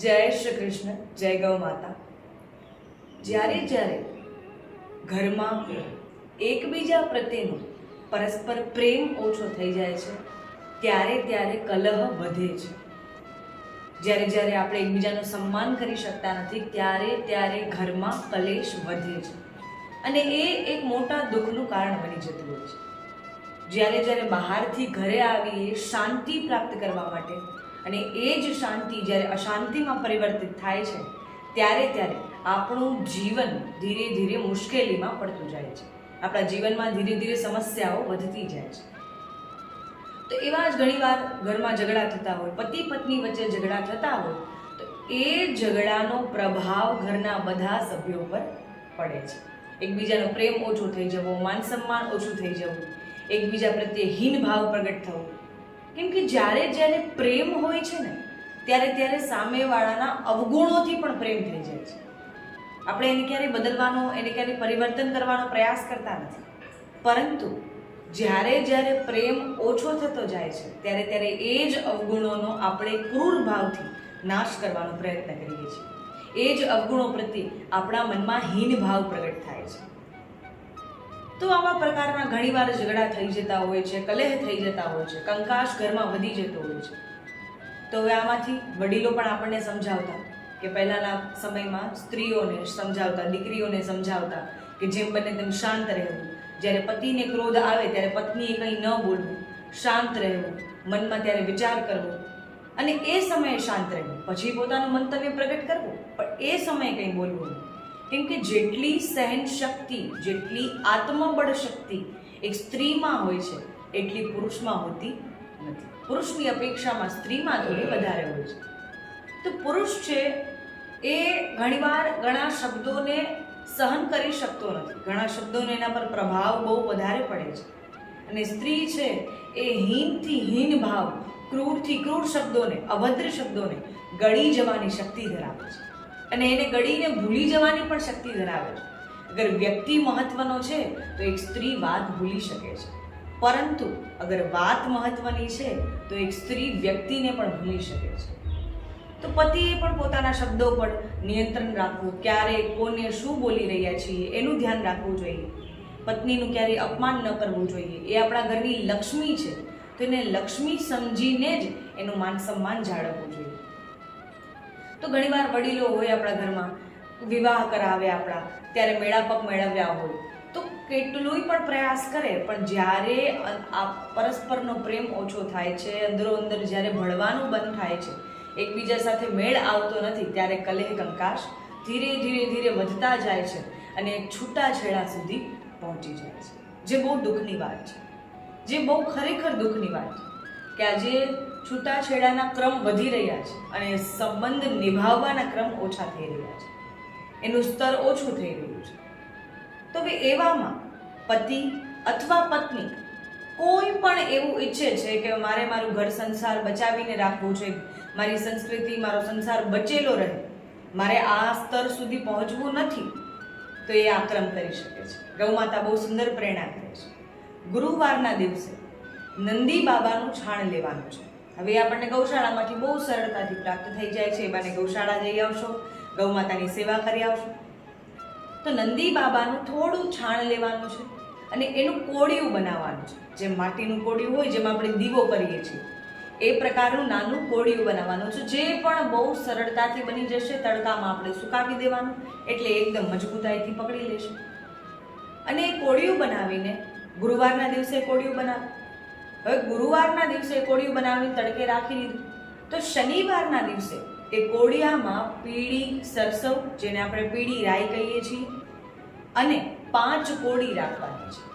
જય શ્રી કૃષ્ણ, જય ગૌ માતા. જ્યારે જ્યારે ઘરમાં એકબીજા પ્રત્યેનો પરસ્પર પ્રેમ ઓછો થઈ જાય છે, ત્યારે ત્યારે કલહ વધે છે. જ્યારે જ્યારે આપણે એકબીજાનું સન્માન કરી શકતા નથી, ત્યારે ત્યારે ઘરમાં કલેશ વધે છે. અને એ એક મોટા દુઃખનું કારણ બની જતું હોય છે. જ્યારે જ્યારે બહારથી ઘરે આવીએ, શાંતિ પ્રાપ્ત કરવા માટે અને એ જ શાંતિ જ્યારે અશાંતિમાં પરિવર્તિત થાય છે, ત્યારે ત્યારે આપણું જીવન ધીરે ધીરે મુશ્કેલીમાં પડતું જાય છે. આપણા જીવનમાં ધીરે ધીરે સમસ્યાઓ વધતી જાય છે. તો એવા જ ઘણીવાર ઘરમાં ઝઘડા થતા હોય, પતિ પત્ની વચ્ચે ઝઘડા થતા હોય, તો એ ઝઘડાનો પ્રભાવ ઘરના બધા સભ્યો પર પડે છે. એકબીજાનો પ્રેમ ઓછો થઈ જવો, માન સન્માન ઓછું થઈ જવું, એકબીજા પ્રત્યે હીન ભાવ પ્રગટ થવો કેમ કે જ્યારે જ્યારે પ્રેમ હોય છે ને, ત્યારે ત્યારે સામેવાળાના અવગુણોથી પણ પ્રેમ થઈ જાય છે. આપણે એને ક્યારેય બદલવાનો, એને ક્યારેય પરિવર્તન કરવાનો પ્રયાસ કરતા નથી. પરંતુ જ્યારે જ્યારે પ્રેમ ઓછો થતો જાય છે, ત્યારે ત્યારે એ જ અવગુણોનો આપણે ક્રૂર ભાવથી નાશ કરવાનો પ્રયત્ન કરીએ છીએ. એ જ અવગુણો પ્રત્યે આપણા મનમાં હીન ભાવ પ્રગટ થાય છે. તો આવા પ્રકારના ઘણીવાર ઝઘડા થઈ જતા હોય છે, કલેહ થઈ જતા હોય છે કંકાશ ઘરમાં વધી જતો હોય છે. તો હવે આમાંથી વડીલો પણ આપણને સમજાવતા કે પહેલાંના સમયમાં સ્ત્રીઓને સમજાવતા, દીકરીઓને સમજાવતા કે જેમ બને તેમ શાંત રહેવું. જ્યારે પતિને ક્રોધ આવે ત્યારે પત્નીએ કંઈ ન બોલવું. શાંત રહેવું, મનમાં ત્યારે વિચાર કરવો. અને એ સમયે શાંત રહેવું. પછી પોતાનું મંતવ્ય પ્રગટ કરવું, પણ એ સમયે કંઈ બોલવું નહીં. કેમ કે જેટલી સહન શક્તિ, જેટલી આત્મબળ શક્તિ એક સ્ત્રીમાં હોય છે, એટલી પુરુષમાં હોતી નથી. પુરુષની અપેક્ષામાં સ્ત્રીમાં થોડી વધારે હોય છે. તો પુરુષ છે એ ઘણીવાર ઘણા શબ્દોને સહન કરી શકતો નથી. ઘણા શબ્દોનો એના પર પ્રભાવ બહુ વધારે પડે છે. અને સ્ત્રી છે એ હીનથી હીન ભાવ, ક્રૂરથી ક્રૂર શબ્દોને, અભદ્ર શબ્દોને ગળી જવાની શક્તિ ધરાવે છે. અને એને ગળીને ભૂલી જવાની પણ શક્તિ ધરાવે છે. અગર વ્યક્તિ મહત્વનો છે, તો એક સ્ત્રી વાત ભૂલી શકે છે. પરંતુ અગર વાત મહત્વની છે, તો એક સ્ત્રી વ્યક્તિને પણ ભૂલી શકે છે. તો પતિએ પણ પોતાના શબ્દો પર નિયંત્રણ રાખવું, ક્યારે કોને શું બોલી રહ્યા છીએ, એનું ધ્યાન રાખવું જોઈએ. પત્નીનું ક્યારેય અપમાન ન કરવું જોઈએ. એ આપણા ઘરની લક્ષ્મી છે. તો એને લક્ષ્મી સમજીને જ એનું માન સન્માન જાળવવું જોઈએ. તો ઘણીવાર વડીલો હોય આપણા ઘરમાં, વિવાહ કરાવે આપણા, ત્યારે મેળાપક મેળવ્યા હોય. તો કેટલોય પણ પ્રયાસ કરે, પણ જ્યારે આ પરસ્પરનો પ્રેમ ઓછો થાય છે, અંદરો અંદર જ્યારે ભળવાનું બંધ થાય છે, એકબીજા સાથે મેળ આવતો નથી, ત્યારે કલેહ કંકાશ ધીરે ધીરે ધીરે વધતા જાય છે અને છૂટાછેડા સુધી પહોંચી જાય છે. જે બહુ દુઃખની વાત છે. જે બહુ ખરેખર દુઃખની વાત છે કે આજે છૂટાછેડાના ક્રમ વધી રહ્યા છે અને સંબંધ નિભાવવાના ક્રમ ઓછા થઈ રહ્યા છે. એનું સ્તર ઓછું થઈ રહ્યું છે. તો હવે એવામાં પતિ અથવા પત્ની કોઈ પણ એવું ઈચ્છે છે કે મારે મારું ઘર સંસાર બચાવીને રાખવું છે, મારી સંસ્કૃતિ, મારો સંસાર બચેલો રહે, મારે આ સ્તર સુધી પહોંચવું નથી, તો એ આક્રમ કરી શકે છે. ગૌમાતા બહુ સુંદર પ્રેરણા કરે છે. ગુરુવારના દિવસે નંદી બાબાનું છાણ લેવાનું છે. હવે આપણને ગૌશાળામાંથી બહુ સરળતાથી પ્રાપ્ત થઈ જાય છે. બાને ગૌશાળા જઈ આવશો ગૌમાતાની સેવા કરી આવશો. તો નંદી બાબાનું થોડું છાણ લેવાનું છે અને એનું કોળિયું બનાવવાનું છે. જેમ માટીનું કોળિયું હોય, જેમાં આપણે દીવો કરીએ છીએ, એ પ્રકારનું નાનું કોળિયું બનાવવાનું છે. જે પણ બહુ સરળતાથી બની જશે, તડકામાં આપણે સુકાવી દેવાનું, એટલે એકદમ મજબૂતાઈથી પકડી લેશે. અને એ કોળિયું બનાવીને ગુરુવારના દિવસે કોળિયું બનાવ. હવે ગુરુવારના દિવસે કોળિયું બનાવીને તડકે રાખી દીધું. તો શનિવારના દિવસે એ કોળિયામાં પીળી સરસવ, જેને આપણે પીળી રાઈ કહીએ છીએ, અને પાંચ કોળી રાખવાની છે.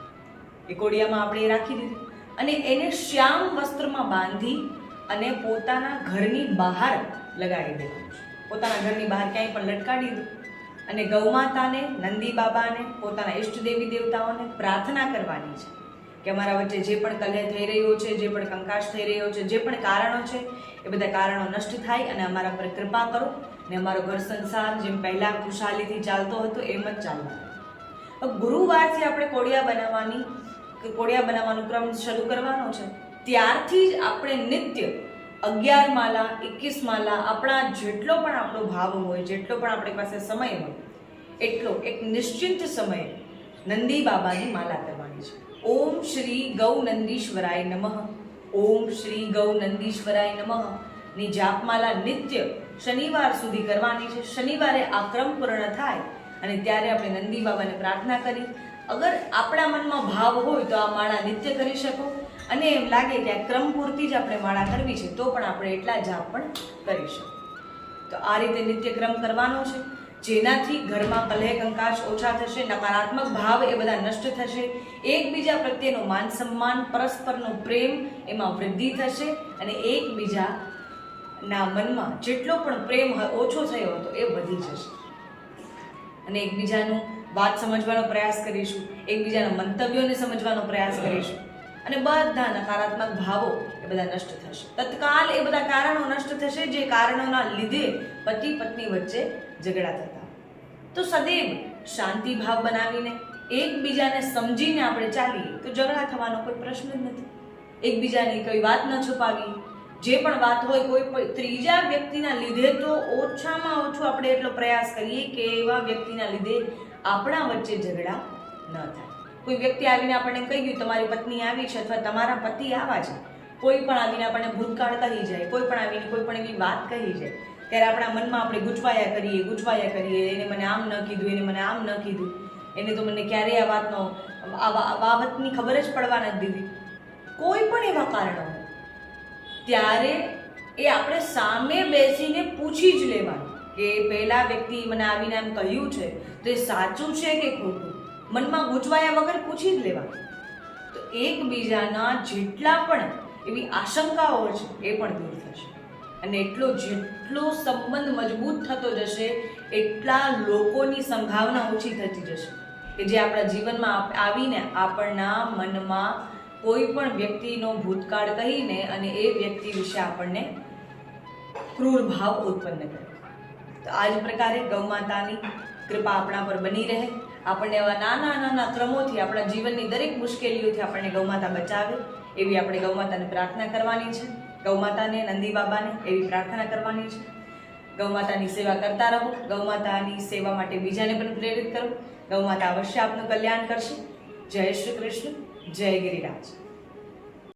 એ કોળિયામાં આપણે રાખી દીધું. અને એને શ્યામ વસ્ત્રમાં બાંધી અને પોતાના ઘરની બહાર લગાડી છે. પોતાના ઘરની બહાર ક્યાંય પણ લટકાડી દીધું. અને ગૌમાતાને નંદી બાબાને, પોતાના ઇષ્ટ દેવી દેવતાઓને પ્રાર્થના કરવાની છે. કે અમારા વચ્ચે જે પણ કલહ થઈ રહ્યો છે, જે પણ કંકાશ થઈ રહ્યો છે, જે પણ કારણો છે, એ બધા કારણો નષ્ટ થાય અને અમારા પર કૃપા કરો ને અમારો ઘર સંસાર જેમ પહેલાં ખુશાલીથી ચાલતો હતો, એમ જ હવે ગુરુવારથી આપણે કોડિયા બનાવવાની, કે કોળિયા બનાવવાનો ક્રમ શરૂ કરવાનો છે. ત્યારથી જ આપણે નિત્ય અગિયાર માલા, એકવીસ માલા, આપણા જેટલો પણ આપણો ભાવ હોય, જેટલો પણ આપણી પાસે સમય હોય, એટલો એક નિશ્ચિત સમયે નંદી બાબાની માલા કરવાની છે. ઓમ શ્રી ગૌ નંદીશ્વરાય નમઃ. ઓમ શ્રી ગૌ નંદીશ્વરાય નમઃ. ની જાપમાલા નિત્ય શનિવાર સુધી કરવાની છે. શનિવારે આ ક્રમ પૂર્ણ થાય અને ત્યારે આપણે નંદી બાબાને પ્રાર્થના કરી. અગર આપણા મનમાં ભાવ હોય તો આ માળા નિત્ય કરી શકો. અને એમ લાગે કે આ ક્રમ પૂરતી જ આપણે માળા કરવી છે તો પણ આપણે એટલા જાપ પણ કરી શકો તો આ રીતે નિત્યક્રમ કરવાનો છે. જેનાથી ઘરમાં કલહ કંકાશ ઓછા થશે, નકારાત્મક ભાવ એ બધા નષ્ટ થશે, એકબીજા પ્રત્યેનો માન સન્માન, પરસ્પરનો પ્રેમ એમાં વૃદ્ધિ થશે અને એકબીજા ના મનમાં જેટલો પણ પ્રેમ ઓછો થયો હતો એ વધી જશે. અને એકબીજાનું વાત સમજવાનો પ્રયાસ કરીશું, એકબીજાના મંતવ્યોને સમજવાનો પ્રયાસ કરીશું. અને બધા નકારાત્મક ભાવો એ બધા નષ્ટ થશે. તત્કાલ એ બધા કારણો નષ્ટ થશે જે કારણોના લીધે પતિ પત્ની વચ્ચે ઝઘડા થતા. તો સદૈવ શાંતિ ભાવ બનાવીને એકબીજાને સમજીને આપણે ચાલીએ તો ઝઘડા થવાનો કોઈ પ્રશ્ન જ નથી. એકબીજાની કોઈ વાત ન છુપાવી. જે પણ વાત હોય કોઈ પણ ત્રીજા વ્યક્તિના લીધે તો ઓછામાં ઓછું આપણે એટલો પ્રયાસ કરીએ કે એવા વ્યક્તિના લીધે આપણા વચ્ચે ઝઘડા ન થાય. કોઈ વ્યક્તિ આવીને આપણને કહી ગયું, તમારી પત્ની આવી છે અથવા તમારા પતિ આવા છે. કોઈ પણ આવીને આપણને ભૂતકાળ કહી જાય, કોઈ પણ આવીને કોઈ પણ એવી વાત કહી જાય. ત્યારે આપણા મનમાં આપણે ગૂંચવાયા કરીએ ગૂંચવાયા કરીએ, એને મને આમ ન કીધું, એને મને આમ ન કીધું. એને તો મને ક્યારેય આ વાતનો, આ બાબતની ખબર જ પડવા નથી દીધી. કોઈ પણ એવા કારણો ત્યારે એ આપણે સામે બેસીને પૂછી જ લેવાનું કે પહેલાં વ્યક્તિ મને આવીને એમ કહ્યું છે, તો એ સાચું છે કે ખોટું? મનમાં ગૂંચવાયા વગર પૂછી જ લેવા. તો એકબીજાના જેટલા પણ એવી આશંકાઓ છે, એ પણ દૂર થશે. અને એટલો જેટલો સંબંધ મજબૂત થતો જશે, એટલા લોકોની સંભાવના ઓછી થતી જશે. કે જે આપણા જીવનમાં આવીને આપણના મનમાં કોઈ પણ વ્યક્તિનો ભૂતકાળ કહીને અને એ વ્યક્તિ વિશે આપણને ક્રૂર ભાવ ઉત્પન્ન કરે. તો આ જ પ્રકારે ગૌ માતાની કૃપા આપણા પર બની રહે. આપણને એવા નાના નાના ક્રમોથી આપણા જીવનની દરેક મુશ્કેલીઓથી આપણને ગૌમાતા બચાવે, એવી આપણે ગૌમાતાને પ્રાર્થના કરવાની છે. ગૌમાતાને નંદી બાબાને એવી પ્રાર્થના કરવાની છે. ગૌમાતાની સેવા કરતા રહો ગૌમાતાની સેવા માટે બીજાને પણ પ્રેરિત કરો. ગૌમાતા અવશ્ય આપનું કલ્યાણ કરશે. જય શ્રી કૃષ્ણ, જય ગિરિરાજ.